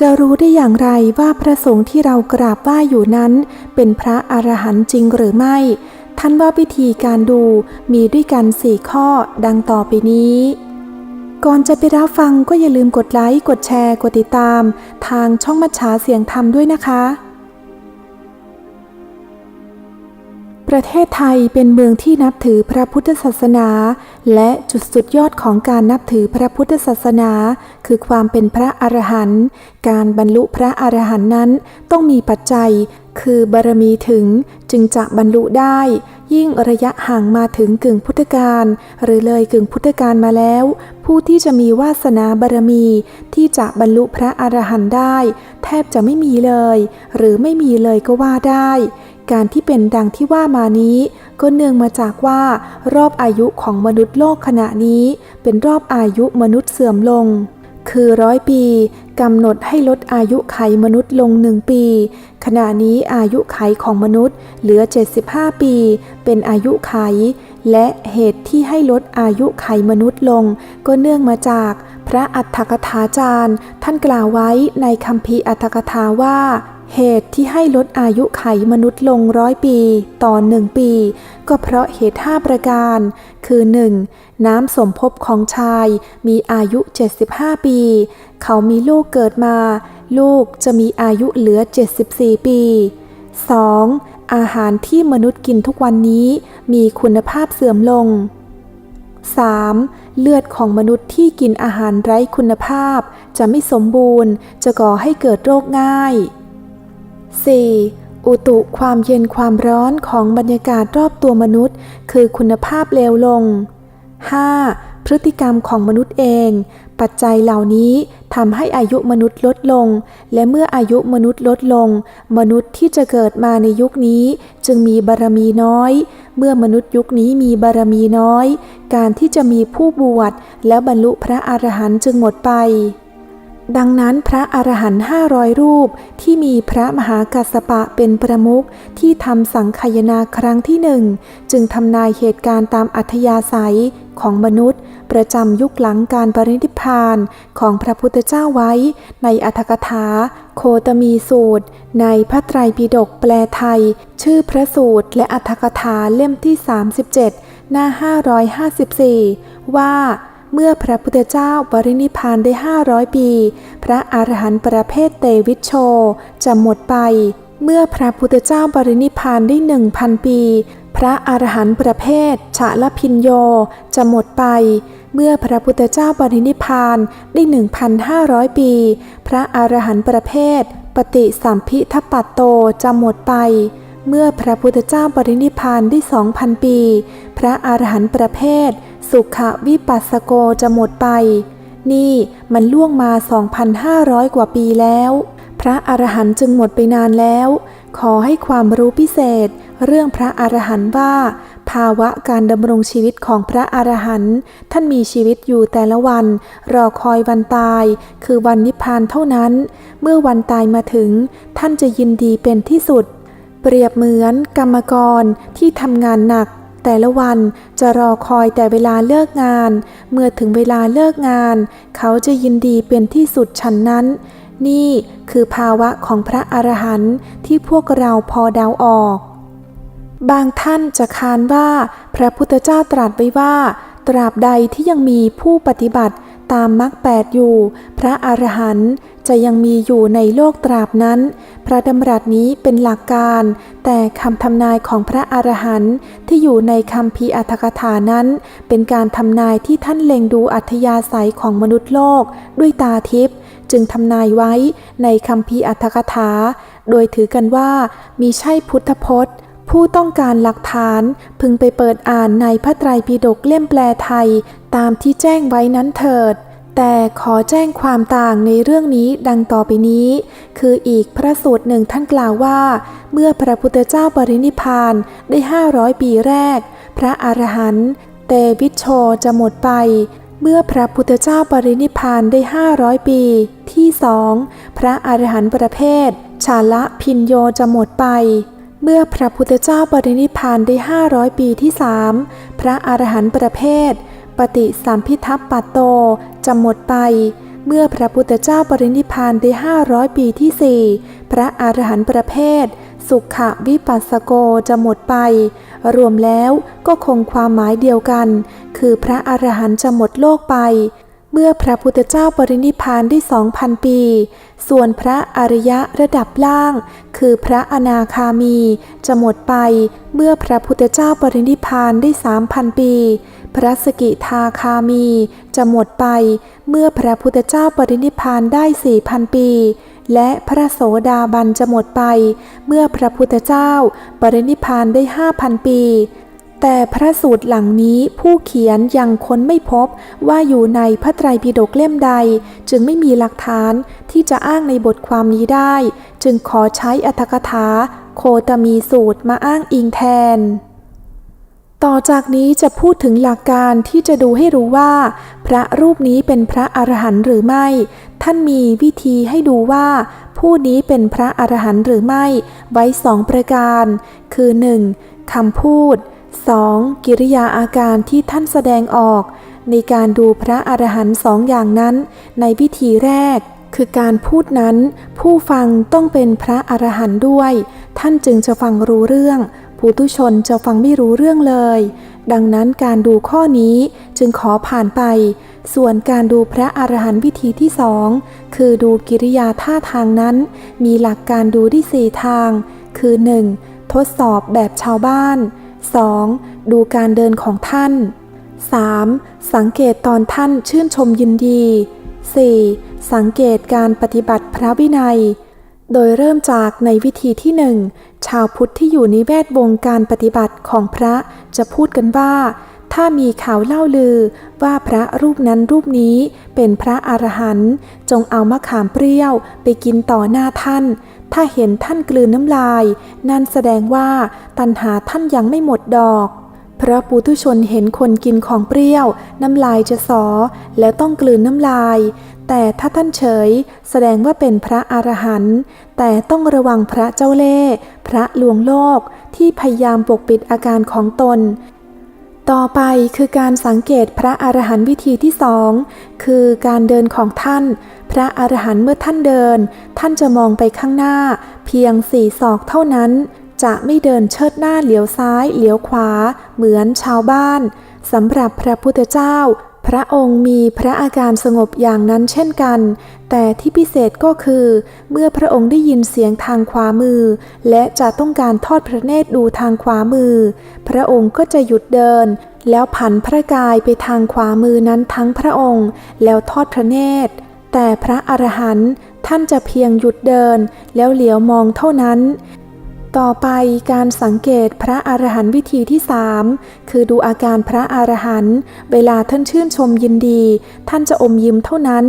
จะรู้ได้อย่างไรว่าพระสงฆ์ที่เรากราบไหว้อยู่นั้น เป็นพระอรหันต์จริงหรือไม่ ท่านว่าวิธีการดูมีด้วยกันสี่ข้อดังต่อไปนี้ ก่อนจะไปรับฟังก็อย่าลืมกดไลค์ กดแชร์ กดติดตาม ทางช่องมัชชาเสียงธรรมด้วยนะคะ ประเทศไทยเป็นเมืองที่นับถือพระพุทธศาสนา และจุดสุดยอดของการนับถือพระพุทธศาสนา คือความเป็นพระอรหันต์การบรรลุพระอรหันต์นั้นต้องมีปัจจัย คือบารมีถึงจึงจะบรรลุได้ ยิ่งระยะห่างมาถึงกึ่งพุทธกาลหรือเลยกึ่งพุทธกาลมาแล้ว ผู้ที่จะมีวาสนาบารมีที่จะบรรลุพระอรหันต์ได้ แทบจะไม่มีเลย หรือไม่มีเลยก็ว่าได้ การที่เป็นดังที่ว่ามานี้ ก็เนื่องมาจากว่ารอบอายุของมนุษย์โลกขณะนี้ เป็นรอบอายุมนุษย์เสื่อมลง คือร้อยปีกำหนดให้ลดอายุไขมนุษย์ลงหนึ่งปี ขณะนี้อายุไขของมนุษย์เหลือ 75 ปี เป็นอายุไข และเหตุที่ให้ลดอายุไขมนุษย์ลง ก็เนื่องมาจากพระอัฏฐกถาจารย์ ท่านกล่าวไว้ในคำพีอัฏฐกถาว่า เหตุที่ให้ลดอายุไขมนุษย์ลงร้อยปีต่อหนึ่งปี ก็เพราะเหตุห้าประการ คือ 1. น้ำสมภพของชายมีอายุ 75 ปี เขามีลูกเกิดมา ลูกจะมีอายุเหลือ 74 ปี 2. อาหารที่มนุษย์กินทุกวันนี้มีคุณภาพเสื่อมลง 3. เลือดของมนุษย์ที่กินอาหารไร้คุณภาพ จะไม่สมบูรณ์ จะก่อให้เกิดโรคง่าย 4. อุตุความเย็นความร้อนของบรรยากาศรอบตัวมนุษย์ คือคุณภาพเลวลง 5. พฤติกรรมของมนุษย์เอง ปัจจัยเหล่านี้ทำให้อายุมนุษย์ลดลง และเมื่ออายุมนุษย์ลดลง มนุษย์ที่จะเกิดมาในยุคนี้จึงมีบารมีน้อย เมื่อมนุษย์ยุคนี้มีบารมีน้อย การที่จะมีผู้บวชแล้วบรรลุพระอรหันต์จึงหมดไป ดังนั้นพระอรหันต์ห้าร้อยรูปที่มีพระมหากัสสปะเป็นประมุขที่ทำสังคายนาครั้งที่หนึ่งจึงทำนายเหตุการณ์ตามอัธยาศัยของมนุษย์ ประจำยุคหลังการปรินิพพานของพระพุทธเจ้าไว้ ในอัธกถา โคตมีสูตร ในพระไตรปิฎกแปลไทย ชื่อพระสูตรและอัธกถาเล่มที่ 37 หน้า 554 ว่า เมื่อพระพุทธเจ้าปรินิพานได้ 500 ปี พระอรหันต์ประเภทเตวิชโชจะหมดไป เมื่อพระพุทธเจ้าปรินิพานได้ 1,000 ปี พระอรหันต์ประเภทฉะละพินโยจะหมดไป เมื่อพระพุทธเจ้าปรินิพานได้ 1,500 ปี พระอรหันต์ประเภท ปฏิสัมพิทัปปัตโตจะหมดไปเมื่อพระพุทธเจ้าปรินิพพานได้ 2,000 ปี พระอรหันต์ประเภท สุขวิปัสสโกจะหมดไป นี่มันล่วงมา 2,500 กว่าปีแล้ว พระอรหันต์จึงหมดไปนานแล้ว ขอให้ความรู้พิเศษ เรื่องพระอรหันต์ว่า ภาวะการดำรงชีวิตของพระอรหันต์ท่านมีชีวิตอยู่แต่ละวัน รอคอยวันตาย คือวันนิพพานเท่านั้น เมื่อวันตายมาถึง ท่านจะยินดีเป็นที่สุด เปรียบเหมือนกรรมกรที่ทำงานหนัก แต่ละวันจะรอคอยแต่เวลาเลิกงาน เมื่อถึงเวลาเลิกงาน เขาจะยินดีเป็นที่สุดฉันนั้น นี่คือภาวะของพระอรหันต์ที่พวกเราพอเดาออก บางท่านจะคานว่า พระพุทธเจ้าตรัสไว้ว่า ตราบใดที่ยังมีผู้ปฏิบัติ ตามมรรคแปดอยู่ พระอรหันต์จะยังมีอยู่ในโลกตราบนั้น พระดำรัสนี้เป็นหลักการ แต่คำทำนายของพระอรหันต์ที่อยู่ในคำพีอัตถกถานั้น เป็นการทำนายที่ท่านเล็งดูอัธยาศัยของมนุษย์โลกด้วยตาทิพย์จึงทำนายไว้ในคำพีอัตถกถา โดยถือกันว่ามีใช่พุทธพจน์ ผู้ต้องการหลักฐานพึงไปเปิดอ่านในพระไตรปิฎกเล่มแปลไทย ตามที่แจ้งไว้นั้นเถิด แต่ขอแจ้งความต่างในเรื่องนี้ดังต่อไปนี้ คืออีกพระสูตรหนึ่งท่านกล่าวว่า เมื่อพระพุทธเจ้าปรินิพานได้ 500 ปีแรก พระอรหันต์เตวิชโชจะหมดไปเมื่อพระพุทธเจ้าปรินิพพานได้ 500 ปี ที่สอง พระอรหันต์ประเภท ชาละพินโยจะหมดไป เมื่อพระพุทธเจ้าปรินิพานได้ 500 ปีที่สามพระอรหันต์ประเภท ปฏิสัมพิทัปปัตโตจะหมดไป เมื่อพระพุทธเจ้าปรินิพานได้ 500 ปีที่4พระอรหันต์ประเภท สุขวิปัสสโกจะหมดไป รวมแล้วก็คงความหมายเดียวกัน คือพระอรหันต์จะหมดโลกไป เมื่อพระพุทธเจ้าปรินิพานได้2,000ปี ส่วนพระอริยะระดับล่าง คือพระอนาคามี จะหมดไป เมื่อพระพุทธเจ้าปรินิพานได้3,000ปี พระสกิทาคามี จะหมดไป เมื่อพระพุทธเจ้าปรินิพานได้4,000ปี และพระโสดาบันจะหมดไป เมื่อพระพุทธเจ้าปรินิพพานได้5,000ปี แต่พระสูตรหลังนี้ผู้เขียนยังค้นไม่พบว่าอยู่ในพระไตรปิฎกเล่มใด จึงไม่มีหลักฐานที่จะอ้างในบทความนี้ได้ จึงขอใช้อัตถกถา โคตมีสูตรมาอ้างอิงแทน ต่อจากนี้จะพูดถึงหลักการที่จะดูให้รู้ว่า พระรูปนี้เป็นพระอรหันต์หรือไม่ ท่านมีวิธีให้ดูว่า ผู้นี้เป็นพระอรหันต์หรือไม่ ไว้สองประการ คือ 1. คำพูด 2. กิริยาอาการที่ท่านแสดงออก ในการดูพระอรหันต์สองอย่างนั้น ในวิธีแรก คือการพูดนั้น ผู้ฟังต้องเป็นพระอรหันต์ด้วย ท่านจึงจะฟังรู้เรื่อง ผู้ทุชนจะฟังไม่รู้เรื่องเลย ดังนั้นการดูข้อนี้จึงขอผ่านไป ส่วนการดูพระอรหันต์วิธีที่สองคือดูกิริยาท่าทางนั้น มีหลักการดูที่สี่ทาง คือ 1. ทดสอบแบบชาวบ้าน 2. ดูการเดินของท่าน 3. สังเกตตอนท่านชื่นชมยินดี 4. สังเกตการปฏิบัติพระวินัย โดยเริ่มจากในวิธีที่หนึ่งชาวพุทธที่อยู่ในแวดวงการปฏิบัติของพระจะพูดกันว่า ถ้ามีข่าวเล่าลือว่าพระรูปนั้นรูปนี้เป็นพระอรหันต์จงเอามะขามเปรี้ยวไปกินต่อหน้าท่าน ถ้าเห็นท่านกลืนน้ำลาย นั่นแสดงว่าตัณหาท่านยังไม่หมดดอก พระปุถุชนเห็นคนกินของเปรี้ยว น้ำลายจะสอ แล้วต้องกลืนน้ำลาย แต่ถ้าท่านเฉย แสดงว่าเป็นพระอรหันต์แต่ต้องระวังพระเจ้าเล่ห์พระลวงโลกที่พยายามปกปิดอาการของตน ต่อไปคือการสังเกตพระอรหันต์วิธีที่สองคือการเดินของท่าน พระอรหันต์เมื่อท่านเดิน ท่านจะมองไปข้างหน้า เพียงสี่ศอกเท่านั้น จะไม่เดินเชิดหน้าเหลียวซ้ายเหลียวขวา เหมือนชาวบ้านสำหรับพระพุทธเจ้า พระองค์มีพระอาการสงบอย่างนั้นเช่นกัน แต่ที่พิเศษก็คือ เมื่อพระองค์ได้ยินเสียงทางขวามือ และจะต้องการทอดพระเนตรดูทางขวามือ พระองค์ก็จะหยุดเดิน แล้วผันพระกายไปทางขวามือนั้นทั้งพระองค์ แล้วทอดพระเนตร แต่พระอรหันต์ท่านจะเพียงหยุดเดินแล้วเหลียวมองเท่านั้น ต่อไปการสังเกตพระอรหันต์วิธีที่สามคือดูอาการพระอรหันต์เวลาท่านชื่นชมยินดี ท่านจะอมยิ้มเท่านั้น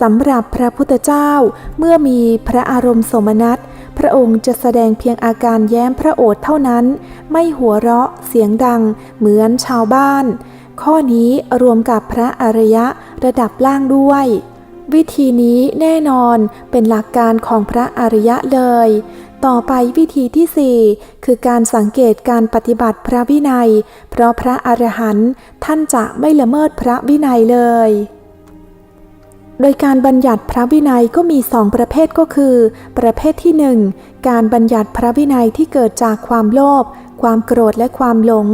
สำหรับพระพุทธเจ้าเมื่อมีพระอารมณ์สมนัตพระองค์จะแสดงเพียงอาการแย้มพระโอษฐ์เท่านั้น ไม่หัวเราะเสียงดัง เหมือนชาวบ้าน ข้อนี้รวมกับพระอริยะระดับล่างด้วย วิธีนี้แน่นอนเป็นหลักการของพระอริยะเลย ต่อไปวิธีที่ 4 คือการสังเกตการปฏิบัติพระวินัย เพราะพระอรหันต์ท่านจะไม่ละเมิดพระวินัยเลยโดยการบัญญัติพระวินัยก็มีสองประเภทก็คือ ประเภทที่หนึ่งการบัญญัติพระวินัยที่เกิดจากความโลภความโกรธและความหลง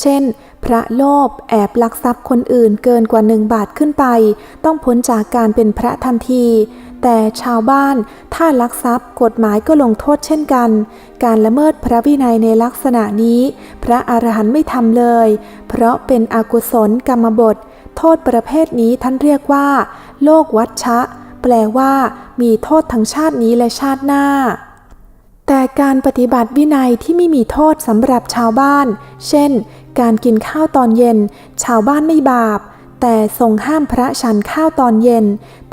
เช่น พระโลภแอบลักทรัพย์คนอื่นเกินกว่าหนึ่งบาทขึ้นไป ต้องพ้นจากการเป็นพระทันที แต่ชาวบ้านถ้าลักทรัพย์กฎหมายก็ลงโทษเช่นกัน การละเมิดพระวินัยในลักษณะนี้ พระอรหันต์ไม่ทำเลย เพราะเป็นอกุศลกรรมบท โทษประเภทนี้ท่านเรียกว่า โลกวัชชะ แปลว่า มีโทษทั้งชาตินี้และชาติหน้าแต่การปฏิบัติวินัยที่ไม่มีโทษสำหรับชาวบ้าน เช่น การกินข้าวตอนเย็น ชาวบ้านไม่บาป แต่ทรงห้ามพระฉันข้าวตอนเย็น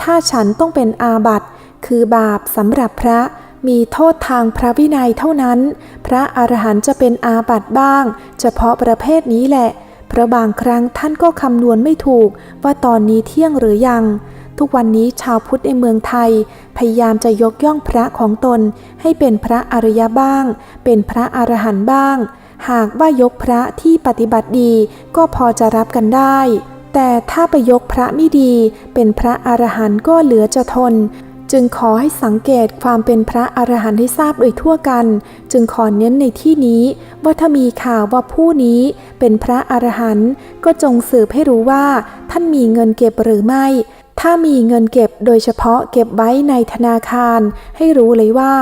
ถ้าฉันต้องเป็นอาบัติ คือบาปสำหรับพระมีโทษทางพระวินัยเท่านั้น พระอรหันต์จะเป็นอาบัติบ้าง เฉพาะประเภทนี้แหละ เพราะบางครั้งท่านก็คำนวณไม่ถูกว่าตอนนี้เที่ยงหรือยัง ทุกวันนี้ชาวพุทธในเมืองไทย พยายามจะยกย่องพระของตน ให้เป็นพระอริยบ้าง เป็นพระอรหันต์บ้าง หากว่ายกพระที่ปฏิบัติดีก็พอจะรับกันได้ แต่ถ้าไปยกพระไม่ดี เป็นพระอรหันต์ก็เหลือจะทน จึงขอให้สังเกตความเป็นพระอรหันต์ให้ทราบโดยทั่วกัน จึงขอเน้นในที่นี้ ว่าถ้ามีข่าวว่าผู้นี้เป็นพระอรหันต์ก็จงสืบให้รู้ว่าท่านมีเงินเก็บหรือไม่ ถ้ามีเงินเก็บโดยเฉพาะเก็บไว้ในธนาคาร ให้รู้เลยว่า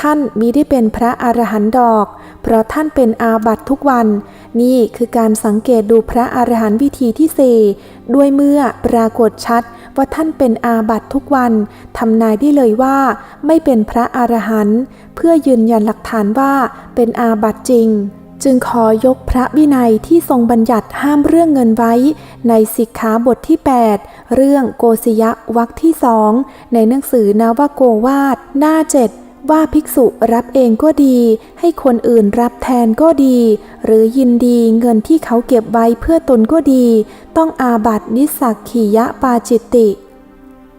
ท่านมิได้เป็นพระอรหันต์ดอก เพราะท่านเป็นอาบัตทุกวัน นี่คือการสังเกตดูพระอรหันต์วิธีที่สี่ด้วยเมื่อปรากฏชัดว่าท่านเป็นอาบัตทุกวันทำนายได้เลยว่า ไม่เป็นพระอรหันต์เพื่อยืนยันหลักฐานว่าเป็นอาบัตจริง จึงขอยกพระวินัยที่ทรงบัญญัติห้ามเรื่องเงินไว้ ในสิกขาบทที่ 8 เรื่องโกศยะวรรคที่สองในหนังสือนาวโกวาดหน้าเจ็ดว่าภิกษุรับเองก็ดี ให้คนอื่นรับแทนก็ดี หรือยินดีเงินที่เขาเก็บไว้เพื่อตนก็ดี ต้องอาบัตินิสสักขียะปาจิตติ